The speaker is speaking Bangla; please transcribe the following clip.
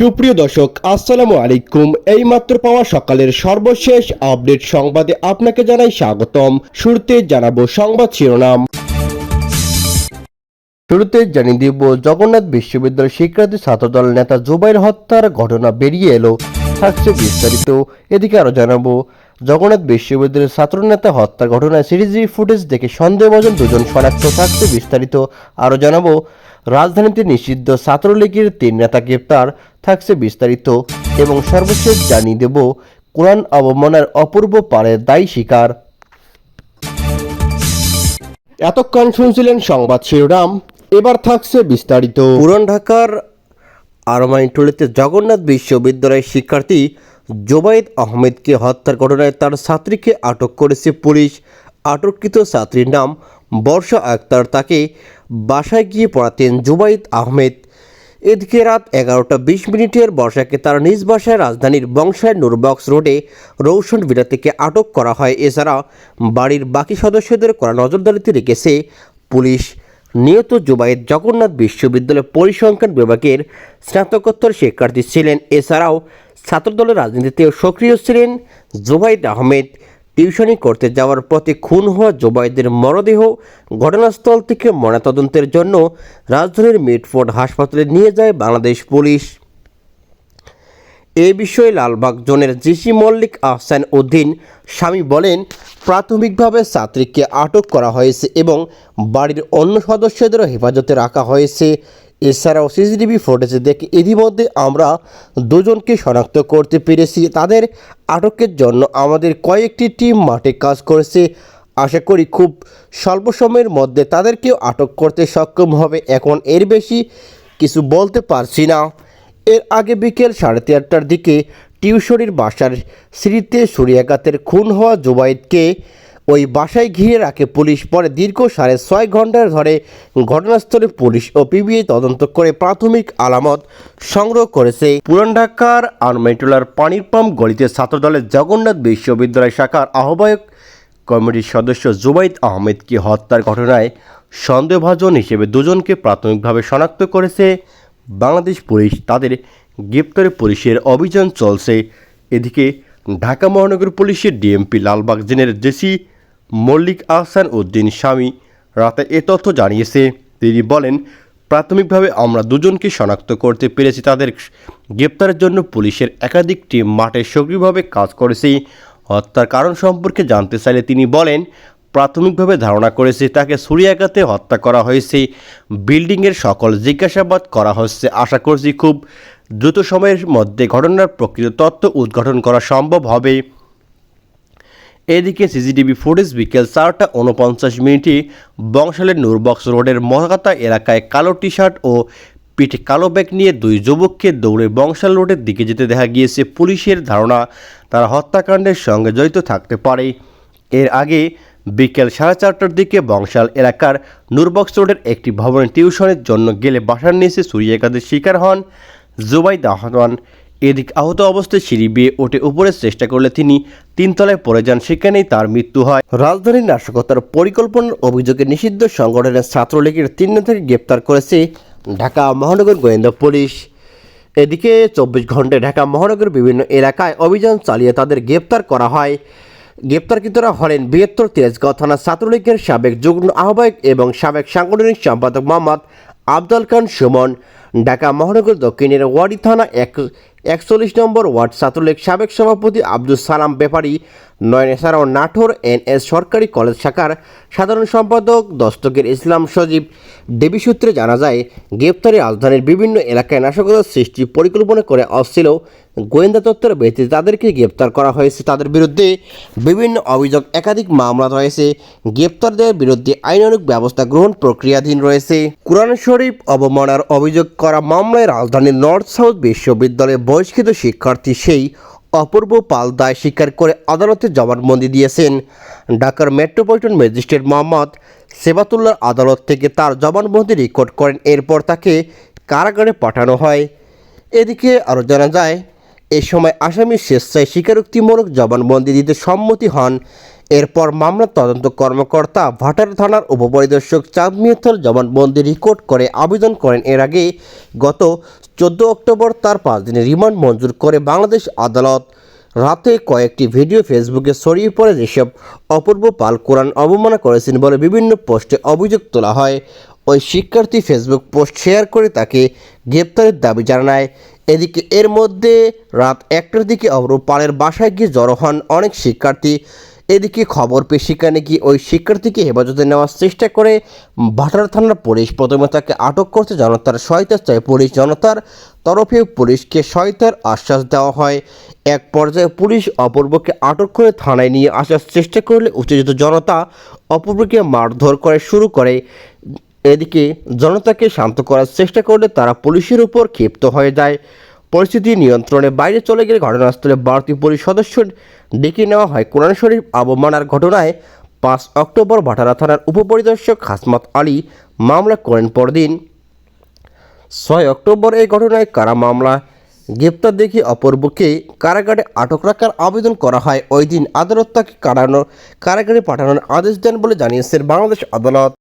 সুপ্রিয় দর্শক, আসসালামু আলাইকুম। এই মাত্র পাওয়া সকালের সর্বশেষ আপডেট সংবাদে আপনাকে জানাই স্বাগতম। শুরুতে জানাব সংবাদ শিরোনাম। শুরুতে জানিয়ে দিব, জগন্নাথ বিশ্ববিদ্যালয়ের শিক্ষার্থী ছাত্রদল নেতা জুবাইর হত্যার ঘটনা বেরিয়ে এলো। থাকছে বিস্তারিত। এদিকে আরও জানাব জগন্নাথ বিশ্ববিদ্যালয়ের ছাত্রনেতা হত্যার ঘটনায় সিরিজি ফুটেজ দেখে সন্দেহভাজন দুজন শনাক্ত থাকছে বিস্তারিত আরও জানাব। রাজধানীতে নিষিদ্ধ ছাত্রলীগের তিন নেতা গ্রেপ্তার থাকছে বিস্তারিত এবং সর্বশেষ জানিয়ে দেব, কোরআন অবমানের অপূর্ব পারে দায়ী স্বীকার এতক্ষণ শুনছিলেন সংবাদ শিরোনাম, এবার থাকছে বিস্তারিত। পুরান ঢাকার আরমাইনটুলিতে জগন্নাথ বিশ্ববিদ্যালয়ের শিক্ষার্থী জোবাইদ আহমেদকে হত্যার ঘটনায় তার ছাত্রীকে আটক করেছে পুলিশ। আটককৃত ছাত্রীর নাম বর্ষা আক্তার। তাকে বাসায় গিয়ে পড়াতেন জুবাইদ আহমেদ। এদিকে রাত এগারোটা বিশ মিনিটের বর্ষাকে তার নিজ বাসায় রাজধানীর বংশায় নুরবক্স রোডে রৌশন বিরা থেকে আটক করা হয়। এছাড়া বাড়ির বাকি সদস্যদের করা নজরদারিতে রেখেছে পুলিশ। নিহত জুবাইদ জগন্নাথ বিশ্ববিদ্যালয় পরিসংখ্যান বিভাগের স্নাতকোত্তর শিক্ষার্থী ছিলেন। এছাড়াও ছাত্রদলের রাজনীতিতেও সক্রিয় ছিলেন জুবাইদ আহমেদ। টিউশনি করতে যাওয়ার পথে খুন হওয়া জোবাইদের মরদেহ ঘটনাস্থল থেকে ময়নাতদন্তের জন্য রাজধানীর মিটফোর্ড হাসপাতালে নিয়ে যায় বাংলাদেশ পুলিশ। এ বিষয়ে লালবাগ জোনের জিসি মল্লিক আহসান উদ্দিন স্বামী বলেন, প্রাথমিকভাবে ছাত্রীকে আটক করা হয়েছে এবং বাড়ির অন্য সদস্যদেরও হেফাজতে রাখা হয়েছে। এছাড়াও সিসিটিভি ফুটেজে দেখে ইতিমধ্যে আমরা দুজনকে শনাক্ত করতে পেরেছি। তাদের আটকের জন্য আমাদের কয়েকটি টিম মাঠে কাজ করেছে। আশা করি খুব স্বল্প সময়ের মধ্যে তাদেরকেও আটক করতে সক্ষম হবে। এখন এর বেশি কিছু বলতে পারছি না। এর আগে বিকেল সাড়ে চারটার দিকে টিউশনির বাসার স্মৃতিতে সূর্যাঘাতের খুন হওয়া জুবাইদকে ওই বাসায় ঘিরে রাখে পুলিশ। পরে দীর্ঘ সাড়ে ছয় ঘণ্টার ধরে ঘটনাস্থলে পুলিশ ও পিবিআই তদন্ত করে প্রাথমিক আলামত সংগ্রহ করেছে। পুরান ঢাকার আনমেটুলার পানির পাম্প গলিতে ছাত্রদলের জগন্নাথ বিশ্ববিদ্যালয় শাখার আহ্বায়ক কমিটির সদস্য জুবাইদ আহমেদকে হত্যার ঘটনায় সন্দেহভাজন হিসেবে দুজনকে প্রাথমিকভাবে শনাক্ত করেছে বাংলাদেশ পুলিশ তাদের গ্রেপ্তারে পুলিশের অভিযান চলছে। এদিকে ঢাকা মহানগর পুলিশের ডিএমপি লালবাগ জেনের জেসি মল্লিক আহসান উদ্দিন স্বামী রাতে এ তথ্য জানিয়েছে। তিনি বলেন, প্রাথমিকভাবে আমরা দুজনকে শনাক্ত করতে পেরেছি, তাদের গ্রেপ্তারের জন্য পুলিশের একাধিক টিম মাঠে সক্রিয়ভাবে কাজ করেছে। হত্যার কারণ সম্পর্কে জানতে চাইলে তিনি বলেন প্রাথমিকভাবে ধারণা করেছে তাকে ছুরিয়াঘাতে হত্যা করা হয়েছে। বিল্ডিংয়ের সকল জিজ্ঞাসাবাদ করা হচ্ছে। আশা করছি খুব দ্রুত সময়ের মধ্যে ঘটনার প্রকৃত তথ্য উদ্ঘাটন করা সম্ভব হবে। এদিকে সিসিটিভি ফুটেজ বিকেল চারটা উনপঞ্চাশ মিনিটে বংশালের নূরবক্স রোডের মহাকাতা এলাকায় কালো টি শার্ট ও পিঠে কালো ব্যাগ নিয়ে দুই যুবককে দৌড়ে বংশাল রোডের দিকে যেতে দেখা গিয়েছে। পুলিশের ধারণা, তারা হত্যাকাণ্ডের সঙ্গে জড়িত থাকতে পারে। এর আগে বিকেল সাড়ে চারটার দিকে বংশাল এলাকার নুরবক্স রোডের একটি ভবনে টিউশনের জন্য গেলে বাসার নিচে সূর্যাঘাতের শিকার হন জুবাইদ আহমান এদিক আহত অবস্থায় সিঁড়ি বেয়ে ওঠে উপরের চেষ্টা করলে তিনি তিনতলায় পড়ে যান। সেখানেই তার মৃত্যু হয়। রাজধানীর নাশকতার পরিকল্পনার অভিযোগে নিষিদ্ধ সংগঠনের ছাত্রলীগের তিন নেতাকে গ্রেপ্তার করেছে ঢাকা মহানগর গোয়েন্দা পুলিশ। এদিকে চব্বিশ ঘন্টায় ঢাকা মহানগরের বিভিন্ন এলাকায় অভিযান চালিয়ে তাদের গ্রেপ্তার করা হয়। গ্রেপ্তারকৃতরা হলেন বৃহত্তর তেজগাঁও থানা ছাত্রলীগের সাবেক যুগ্ম আহ্বায়ক এবং সাবেক সাংগঠনিক সম্পাদক মোহাম্মদ আবদাল খান সুমন। ঢাকা মহানগর দক্ষিণের ওয়ারি থানা এক একচল্লিশ নম্বর ওয়ার্ড ছাত্রলীগ সাবেক সভাপতি আব্দুল সালাম ব্যাপারী নয়ন এছাড়াও নাটোর এন এস সরকারি কলেজ শাখার সাধারণ সম্পাদক দস্তকের ইসলাম সজীব। দেবী সূত্রে জানা যায়, গ্রেপ্তারি রাজধানীর বিভিন্ন এলাকায় নাশকতার সৃষ্টি পরিকল্পনা করে আসছিল গোয়েন্দা তত্ত্বের ভিত্তিতে তাদেরকে গ্রেপ্তার করা হয়েছে। তাদের বিরুদ্ধে বিভিন্ন অভিযোগ, একাধিক মামলা রয়েছে। গ্রেপ্তারদের বিরুদ্ধে আইনানুগ ব্যবস্থা গ্রহণ প্রক্রিয়াধীন রয়েছে। কোরআন শরীফ অবমাননার অভিযোগ করা মামলায় রাজধানীর নর্থ সাউথ বিশ্ববিদ্যালয়ে বহিষ্কৃত শিক্ষার্থী সেই অপূর্ব পাল দায় স্বীকার করে আদালতে জবানবন্দি দিয়েছেন। ঢাকার মেট্রোপলিটন ম্যাজিস্ট্রেট মোহাম্মদ সেবাতুল্লার আদালত থেকে তার জবানবন্দি রেকর্ড করেন, এরপর তাকে কারাগারে পাঠানো হয়। এদিকে আরও জানা যায়, এ সময় আসামি স্বেচ্ছায় স্বীকারোক্তিমূলক জবানবন্দি দিতে সম্মতি হন এরপর মামলার তদন্ত কর্মকর্তা ভাটার থানার উপপরিদর্শক চাঁদ মিয়াত্তর জবানবন্দি রেকর্ড করে আবেদন করেন। এর আগে গত চোদ্দ অক্টোবর তার পাঁচ দিনের রিমান্ড মঞ্জুর করে বাংলাদেশ আদালত। রাতে কয়েকটি ভিডিও ফেসবুকে ছড়িয়ে পড়ে যেসব অপূর্ব পাল কোরআন অবমাননা করেছেন বলে বিভিন্ন পোস্টে অভিযোগ তোলা হয়। ওই শিক্ষার্থী ফেসবুক পোস্ট শেয়ার করে তাকে গ্রেপ্তারের দাবি জানায়। এদিকে এর মধ্যে রাত একটার দিকে অবরূপ পালের বাসায় গিয়ে জড়ো হন অনেক শিক্ষার্থী। এদিকে খবর পেয়ে সেখানে গিয়ে ওই শিক্ষার্থীকে হেফাজতে নেওয়ার চেষ্টা করে ভাটার থানার পুলিশ। প্রথমে তাকে আটক করতে জনতার সহায়তা চায়। পুলিশ জনতার তরফে পুলিশকে সহায়তার আশ্বাস দেওয়া হয়। এক পর্যায়ে পুলিশ অপূর্বকে আটক করে থানায় নিয়ে আসার চেষ্টা করলে উত্তেজিত জনতা অপূর্বকে মারধর করে শুরু করে। এদিকে জনতাকে শান্ত করার চেষ্টা করলে তারা পুলিশের উপর ক্ষিপ্ত হয়ে যায়। পরিস্থিতি নিয়ন্ত্রণে বাইরে চলে গেলে ঘটনাস্থলে বাড়তি পুলিশ সদস্য ডেকে নেওয়া হয়। কোরআন শরীফ অবমানার ঘটনায় পাঁচ অক্টোবর ভাটারা থানার উপপরিদর্শক হাসমাত আলী মামলা করেন পরদিন। ছয় অক্টোবর এই ঘটনায় কারা মামলা গ্রেপ্তার দেখে অপূর্বকে কারাগারে আটক রাখার আবেদন করা হয়। ওই দিন আদালত তাকে কারানো কারাগারে পাঠানোর আদেশ দেন বলে জানিয়েছেন বাংলাদেশ আদালত।